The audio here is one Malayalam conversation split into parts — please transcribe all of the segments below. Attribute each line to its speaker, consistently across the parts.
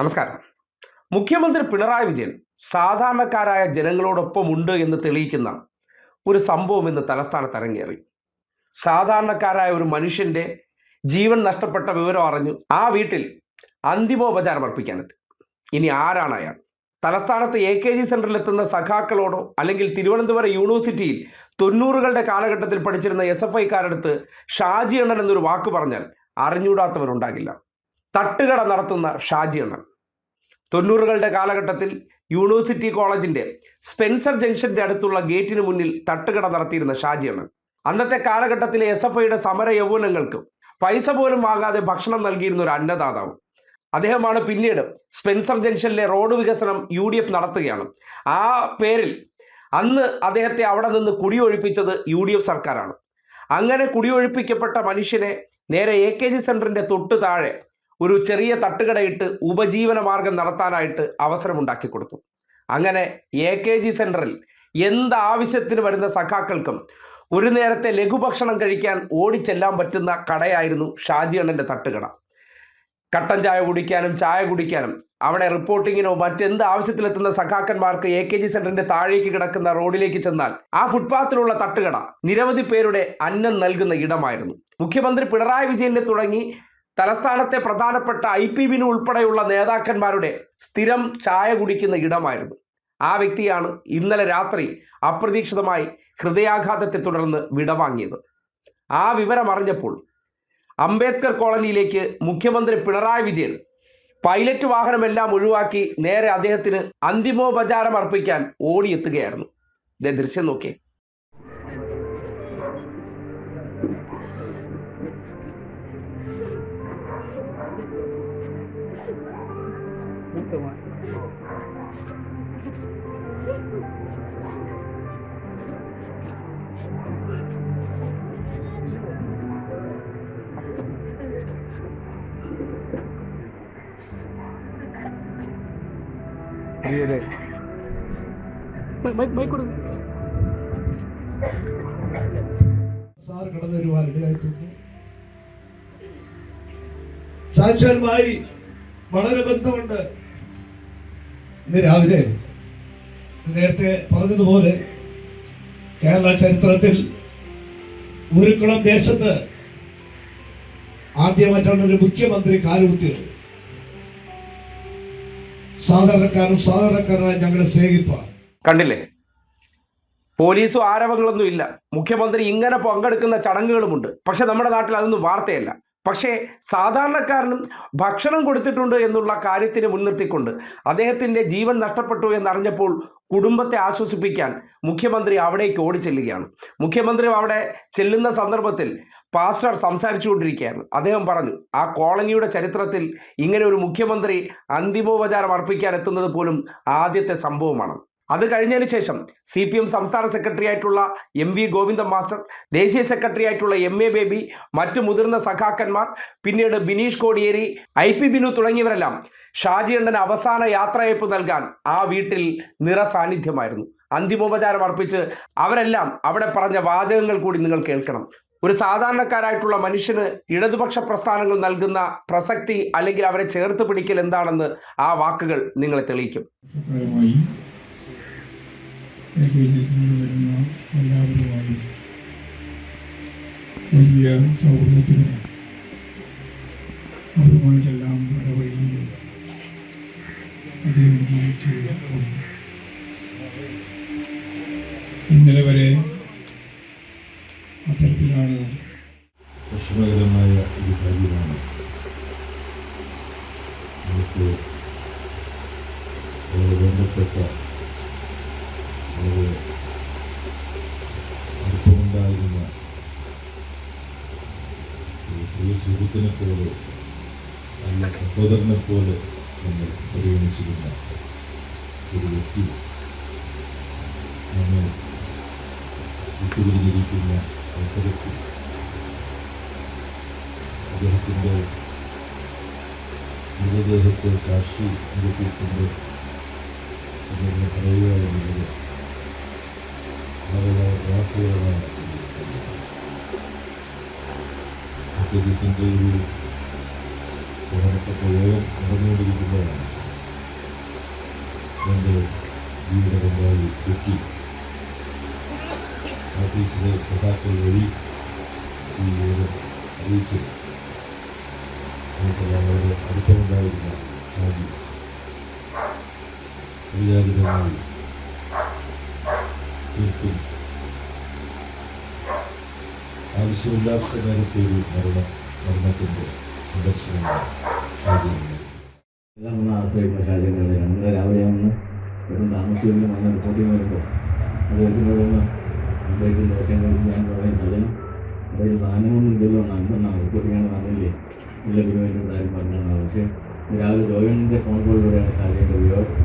Speaker 1: നമസ്കാരം. മുഖ്യമന്ത്രി പിണറായി വിജയൻ സാധാരണക്കാരായ ജനങ്ങളോടൊപ്പം ഉണ്ട് എന്ന് തെളിയിക്കുന്ന ഒരു സംഭവം ഇന്ന് തലസ്ഥാനത്ത് അരങ്ങേറി. സാധാരണക്കാരായ ഒരു മനുഷ്യന്റെ ജീവൻ നഷ്ടപ്പെട്ട വിവരം അറിഞ്ഞു ആ വീട്ടിൽ അന്തിമോപചാരം അർപ്പിക്കാനെത്തി. ഇനി ആരാണ് അയാൾ? തലസ്ഥാനത്ത് എ കെ ജി സെന്ററിൽ എത്തുന്ന സഖാക്കളോടോ അല്ലെങ്കിൽ തിരുവനന്തപുരം യൂണിവേഴ്സിറ്റിയിൽ തൊണ്ണൂറുകളുടെ കാലഘട്ടത്തിൽ പഠിച്ചിരുന്ന എസ് എഫ് ഐക്കാരടുത്ത് ഷാജി അണ്ണൻ എന്നൊരു വാക്ക് പറഞ്ഞാൽ അറിഞ്ഞൂടാത്തവരുണ്ടാകില്ല തട്ടുകട നടത്തുന്ന ഷാജി അണ്ണൻ. തൊണ്ണൂറുകളുടെ കാലഘട്ടത്തിൽ യൂണിവേഴ്സിറ്റി കോളേജിന്റെ സ്പെൻസർ ജംഗ്ഷന്റെ അടുത്തുള്ള ഗേറ്റിന് മുന്നിൽ തട്ടുകട നടത്തിയിരുന്ന ഷാജിയാണ്. അന്നത്തെ കാലഘട്ടത്തിലെ എസ് എഫ് ഐയുടെ സമര യൗവനങ്ങൾക്ക് പൈസ പോലും വാങ്ങാതെ ഭക്ഷണം നൽകിയിരുന്ന ഒരു അന്നദാതാവ്. അദ്ദേഹമാണ് പിന്നീട് സ്പെൻസർ ജംഗ്ഷനിലെ റോഡ് വികസനം യു ഡി എഫ് നടത്തുകയാണ്. ആ പേരിൽ അന്ന് അദ്ദേഹത്തെ അവിടെ നിന്ന് കുടിയൊഴിപ്പിച്ചത് യു ഡി എഫ് സർക്കാരാണ്. അങ്ങനെ കുടിയൊഴിപ്പിക്കപ്പെട്ട മനുഷ്യനെ നേരെ എ കെ ജി സെന്ററിന്റെ തൊട്ട് താഴെ ഒരു ചെറിയ തട്ടുകടയിട്ട് ഉപജീവന മാർഗം നടത്താനായിട്ട് അവസരമുണ്ടാക്കി കൊടുത്തു. അങ്ങനെ എ കെ ജി സെന്ററിൽ എന്ത് ആവശ്യത്തിന് വരുന്ന സഖാക്കൾക്കും ഒരു നേരത്തെ ലഘുഭക്ഷണം കഴിക്കാൻ ഓടിച്ചെല്ലാൻ പറ്റുന്ന കടയായിരുന്നു ഷാജി അണ്ണന്റെ തട്ടുകട. കട്ടൻ ചായ കുടിക്കാനും ചായ കുടിക്കാനും അവിടെ റിപ്പോർട്ടിങ്ങിനോ മറ്റെന്ത് ആവശ്യത്തിലെത്തുന്ന സഖാക്കന്മാർക്ക് എ കെ ജി സെന്ററിന്റെ താഴേക്ക് കിടക്കുന്ന റോഡിലേക്ക് ചെന്നാൽ ആ ഫുട്പാത്തിലുള്ള തട്ടുകട നിരവധി പേരുടെ അന്നം നൽകുന്ന ഇടമായിരുന്നു. മുഖ്യമന്ത്രി പിണറായി വിജയനെ തുടങ്ങി തലസ്ഥാനത്തെ പ്രധാനപ്പെട്ട ഐ പി ബിനു ഉൾപ്പെടെയുള്ള നേതാക്കന്മാരുടെ സ്ഥിരം ചായ കുടിക്കുന്ന ഇടമായിരുന്നു. ആ വ്യക്തിയാണ് ഇന്നലെ രാത്രി അപ്രതീക്ഷിതമായി ഹൃദയാഘാതത്തെ തുടർന്ന് വിടവാങ്ങിയത്. ആ വിവരം അറിഞ്ഞപ്പോൾ അംബേദ്കർ കോളനിയിലേക്ക് മുഖ്യമന്ത്രി പിണറായി വിജയൻ പൈലറ്റ് വാഹനമെല്ലാം ഒഴിവാക്കി നേരെ അദ്ദേഹത്തിന് അന്തിമോപചാരം അർപ്പിക്കാൻ ഓടിയെത്തുകയായിരുന്നു. ദൃശ്യം നോക്കിയേ.
Speaker 2: സാർ കടന്നു വരുവാൻ ഇടയായി തീർന്നു സാക്ഷാലുമായി വളരെ ബന്ധമുണ്ട്. ഇന്ന് രാവിലെ നേരത്തെ പറഞ്ഞതുപോലെ കേരള ചരിത്രത്തിൽ ഉരുക്കുളം ദേശത്ത് ആദ്യമായിട്ടാണ് ഒരു മുഖ്യമന്ത്രി കാലുകുത്തിയത്. സാധാരണക്കാരും സാധാരണക്കാരായ ഞങ്ങളെ
Speaker 1: കണ്ടില്ലേ? പോലീസും ആരവങ്ങളൊന്നും ഇല്ല മുഖ്യമന്ത്രി ഇങ്ങനെ പങ്കെടുക്കുന്ന ചടങ്ങുകളുമുണ്ട്. പക്ഷെ നമ്മുടെ നാട്ടിൽ അതൊന്നും വാർത്തയല്ല. പക്ഷേ സാധാരണക്കാരനും ഭക്ഷണം കൊടുത്തിട്ടുണ്ട് എന്നുള്ള കാര്യത്തിന് മുൻനിർത്തിക്കൊണ്ട് അദ്ദേഹത്തിന്റെ ജീവൻ നഷ്ടപ്പെട്ടു എന്നറിഞ്ഞപ്പോൾ കുടുംബത്തെ ആശ്വസിപ്പിക്കാൻ മുഖ്യമന്ത്രി അവിടേക്ക് ഓടിച്ചെല്ലുകയാണ്. മുഖ്യമന്ത്രി അവിടെ ചെല്ലുന്ന സന്ദർഭത്തിൽ പാസ്റ്റർ സംസാരിച്ചുകൊണ്ടിരിക്കുകയാണ് അദ്ദേഹം പറഞ്ഞു ആ കോളനിയുടെ ചരിത്രത്തിൽ ഇങ്ങനെ ഒരു മുഖ്യമന്ത്രി അന്തിമോപചാരം അർപ്പിക്കാൻ എത്തുന്നത് പോലും ആദ്യത്തെ സംഭവമാണ്. അത് കഴിഞ്ഞതിന് ശേഷം സി പി എം സംസ്ഥാന സെക്രട്ടറി ആയിട്ടുള്ള എം വി ഗോവിന്ദൻ മാസ്റ്റർ ദേശീയ സെക്രട്ടറി ആയിട്ടുള്ള എം എ ബേബി മറ്റു മുതിർന്ന സഖാക്കന്മാർ പിന്നീട് ബിനീഷ് കോടിയേരി ഐ പി ബിനു തുടങ്ങിയവരെല്ലാം ഷാജി അണ്ണന് അവസാന യാത്രയയപ്പ് നൽകാൻ ആ വീട്ടിൽ നിറസാന്നിധ്യമായിരുന്നു. അന്തിമോപചാരം അർപ്പിച്ച് അവരെല്ലാം അവിടെ പറഞ്ഞ വാചകങ്ങൾ കൂടി നിങ്ങൾ കേൾക്കണം. ഒരു സാധാരണക്കാരായിട്ടുള്ള മനുഷ്യന് ഇടതുപക്ഷ പ്രസ്ഥാനങ്ങൾ നൽകുന്ന പ്രസക്തി അല്ലെങ്കിൽ അവരെ ചേർത്ത് പിടിക്കൽ എന്താണെന്ന് ആ വാക്കുകൾ നിങ്ങളെ തെളിയിക്കും.
Speaker 3: പ്രകാരമായി ഏകദേശത്തിൽ വരുന്ന എല്ലാവരുമായും വലിയ സൗഹൃദത്തിനും അവരുമായിട്ടെല്ലാം ഇടപഴകുകയും അദ്ദേഹം ജീവിച്ചു. ഇന്നലെ വരെ അത്തരത്തിലാണ്
Speaker 4: വിഷമകരമായ ഒരു കാര്യമാണ് നമുക്ക് വേണ്ടപ്പെട്ട വളരെ അടുപ്പമുണ്ടായിരുന്ന പ്രിയ സുഹൃത്തിനെ പോലെ നല്ല സഹോദരനെ പോലെ നമ്മൾ പരിഗണിച്ചിരുന്ന ഒരു വ്യക്തി നമ്മെ വിട്ടുപിരിഞ്ഞിരിക്കുന്ന അവസരത്തിൽ അദ്ദേഹത്തിന്റെ മൃതദേഹത്തെ സാക്ഷി നിർത്തിയിട്ടുണ്ട് എന്ന് പറയുക എന്നുള്ളത് വളരെ കാര്യമാണ് പ്രത്യേകിച്ച് ഒരു പ്രധാനപ്പെട്ട യോഗം നടന്നുകൊണ്ടിരിക്കുമ്പോഴാണ് എന്റെ ജീവിത പങ്കാളി കുട്ടി ഓഫീസിലെ സഖാക്കൾ വഴി ഈ വിവരം അറിയിച്ചത് നമുക്കെല്ലാം വളരെ അടുപ്പമുണ്ടായിരുന്ന സാധ്യത വിചാരിതമായി തീർത്തും ആവശ്യമില്ലാത്ത കാര്യത്തിൽ മരണം മരണത്തിന്റെ സന്ദർശനമാണ് സാധ്യമല്ല
Speaker 5: എല്ലാം നമ്മൾ ആശ്രയിക്കുന്ന സാഹചര്യങ്ങളെ നമ്മൾ രാവിലെ ഒന്ന് പെട്ടെന്ന് താമസിച്ചെങ്കിലും വന്ന് റിപ്പോർട്ടിങ് വരുമ്പോൾ അത് വരുമ്പോഴൊന്ന് മുമ്പേക്ക് ദോഷം കഴിച്ച് ഞാൻ പറയുന്നത് അതായത് സാധനമൊന്നും ഇല്ലല്ലോ എന്നാണ് ചെയ്യാൻ പറഞ്ഞില്ലേ ഇല്ല ഗുരുവിന്റെ കാര്യം പറഞ്ഞതാണ് പക്ഷേ രാവിലെ ജോയിന്റെ ഫോൺ കോളിലൂടെയാണ് സാഹചര്യം ഉപയോഗം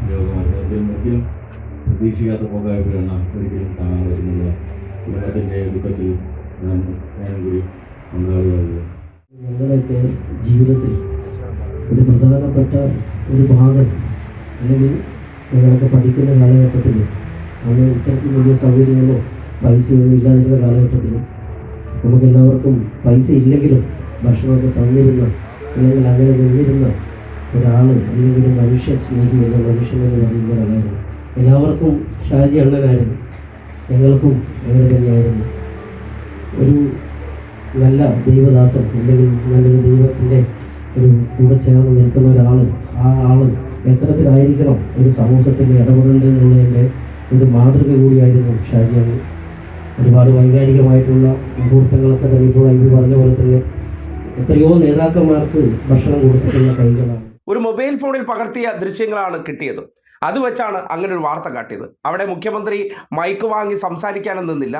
Speaker 5: ഉപയോഗമായത് ഒരിക്കലും പ്രതീക്ഷിക്കാത്ത പോകായ്മയാണ് ഒരിക്കലും താങ്ങാൻ പറ്റുന്നില്ല. കുടുംബത്തിന്റെ ദുഃഖത്തിൽ ഞാൻ ഞാൻ കൂടി
Speaker 6: ഞങ്ങളുടെയൊക്കെ ജീവിതത്തിൽ ഒരു പ്രധാനപ്പെട്ട ഒരു ഭാഗം അല്ലെങ്കിൽ ഞങ്ങളൊക്കെ പഠിക്കുന്ന കാലഘട്ടത്തിൽ അന്ന് ഇത്തരത്തിൽ വലിയ സൗകര്യങ്ങളോ പൈസയോ ഇല്ലാതിരുന്ന കാലഘട്ടത്തിൽ നമുക്ക് എല്ലാവർക്കും പൈസ ഇല്ലെങ്കിലും ഭക്ഷണമൊക്കെ തന്നിരുന്ന അല്ലെങ്കിൽ അങ്ങനെ നിന്നിരുന്ന ഒരാൾ അല്ലെങ്കിൽ ഒരു മനുഷ്യൻ സ്നേഹിക്കുന്ന മനുഷ്യൻ എന്ന് പറയുന്ന ഒരാളായിരുന്നു. എല്ലാവർക്കും ഷാജി അണ്ണനായിരുന്നു ഞങ്ങൾക്കും അങ്ങനെ തന്നെയായിരുന്നു. ഒരു നല്ല ദൈവദാസൻ അല്ലെങ്കിൽ നല്ലൊരു ദൈവത്തിന്റെ ഒരു കൂടെ ചേർന്ന് നിൽക്കുന്ന ഒരാൾ ആ ആൾ എത്തരത്തിലായിരിക്കണം ഒരു സമൂഹത്തിൽ ഇടപെടേണ്ടത് എന്നുള്ളതിന്റെ ഒരു മാതൃക കൂടിയായിരുന്നു ഷാജി അണ്ണൻ ഒരുപാട് വൈകാരികമായിട്ടുള്ള മുഹൂർത്തങ്ങളൊക്കെ തന്നെ ഇപ്പോൾ ഇത് പറഞ്ഞ പോലെ തന്നെ എത്രയോ നേതാക്കന്മാർക്ക് ഭക്ഷണം കൊടുത്തിട്ടുള്ള കൈകളാണ്.
Speaker 1: ഒരു മൊബൈൽ ഫോണിൽ പകർത്തിയ ദൃശ്യങ്ങളാണ് കിട്ടിയത്. അത് വെച്ചാണ് അങ്ങനെ ഒരു വാർത്ത കാട്ടിയത്. അവിടെ മുഖ്യമന്ത്രി മൈക്ക് വാങ്ങി സംസാരിക്കാനും നിന്നില്ല.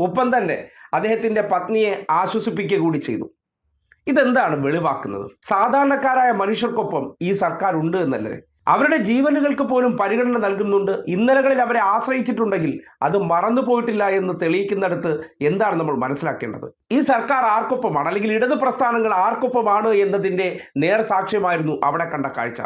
Speaker 1: ഒപ്പം തന്നെ അദ്ദേഹത്തിന്റെ പത്നിയെ ആശ്വസിപ്പിക്കുക കൂടി ചെയ്തു. ഇതെന്താണ് വെളിവാക്കുന്നത്? സാധാരണക്കാരായ മനുഷ്യർക്കൊപ്പം ഈ സർക്കാർ ഉണ്ട് എന്നല്ലേ? അവരുടെ ജീവനുകൾക്ക് പോലും പരിഗണന നൽകുന്നുണ്ട്. ഇന്നലകളിൽ അവരെ ആശ്രയിച്ചിട്ടുണ്ടെങ്കിൽ അത് മറന്നു പോയിട്ടില്ല എന്ന് തെളിയിക്കുന്നിടത്ത് എന്താണ് നമ്മൾ മനസ്സിലാക്കേണ്ടത്? ഈ സർക്കാർ ആർക്കൊപ്പമാണ്? അല്ലെങ്കിൽ ഇടത് പ്രസ്ഥാനങ്ങൾ ആർക്കൊപ്പമാണ് എന്നതിന്റെ നേർസാക്ഷ്യമായിരുന്നു അവിടെ കണ്ട കാഴ്ച.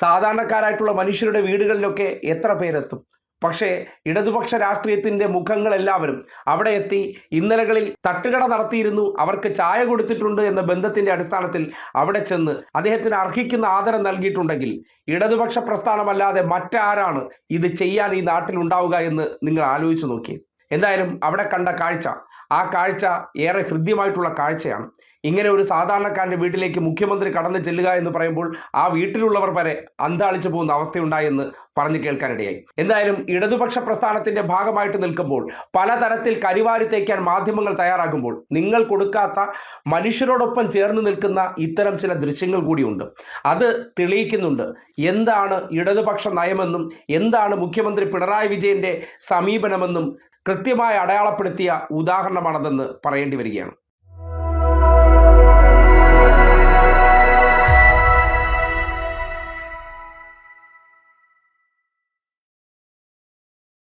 Speaker 1: സാധാരണക്കാരായിട്ടുള്ള മനുഷ്യരുടെ വീടുകളിലൊക്കെ എത്ര പേരെത്തും? പക്ഷേ ഇടതുപക്ഷ രാഷ്ട്രീയത്തിന്റെ മുഖങ്ങളെല്ലാവരും അവിടെ എത്തി ഇന്നലകളിൽ തട്ടുകട നടത്തിയിരുന്നു. അവർക്ക് ചായ കൊടുത്തിട്ടുണ്ട് എന്ന ബന്ധത്തിന്റെ അടിസ്ഥാനത്തിൽ അവിടെ ചെന്ന് അദ്ദേഹത്തിന് അർഹിക്കുന്ന ആദരം നൽകിയിട്ടുണ്ടെങ്കിൽ ഇടതുപക്ഷ പ്രസ്ഥാനമല്ലാതെ മറ്റാരാണ് ഇത് ചെയ്യാൻ ഈ നാട്ടിൽ ഉണ്ടാവുക എന്ന് നിങ്ങൾ ആലോചിച്ചു നോക്കി എന്തായാലും അവിടെ കണ്ട കാഴ്ച. ആ കാഴ്ച ഏറെ ഹൃദ്യമായിട്ടുള്ള കാഴ്ചയാണ്. ഇങ്ങനെ ഒരു സാധാരണക്കാരന്റെ വീട്ടിലേക്ക് മുഖ്യമന്ത്രി കടന്നു ചെല്ലുക എന്ന് പറയുമ്പോൾ ആ വീട്ടിലുള്ളവർ വരെ അന്താളിച്ചു പോകുന്ന അവസ്ഥയുണ്ടായെന്ന് പറഞ്ഞു കേൾക്കാനിടയായി. എന്തായാലും ഇടതുപക്ഷ പ്രസ്ഥാനത്തിന്റെ ഭാഗമായിട്ട് നിൽക്കുമ്പോൾ പലതരത്തിൽ കരിവാരി തേക്കാൻ മാധ്യമങ്ങൾ തയ്യാറാകുമ്പോൾ നിങ്ങൾ കൊടുക്കാത്ത മനുഷ്യരോടൊപ്പം ചേർന്ന് നിൽക്കുന്ന ഇത്തരം ചില ദൃശ്യങ്ങൾ കൂടിയുണ്ട്. അത് തെളിയിക്കുന്നുണ്ട്. എന്താണ് ഇടതുപക്ഷ നയമെന്നും എന്താണ് മുഖ്യമന്ത്രി പിണറായി വിജയന്റെ സമീപനമെന്നും കൃത്യമായി അടയാളപ്പെടുത്തിയ ഉദാഹരണമാണതെന്ന് പറയേണ്ടി വരികയാണ്.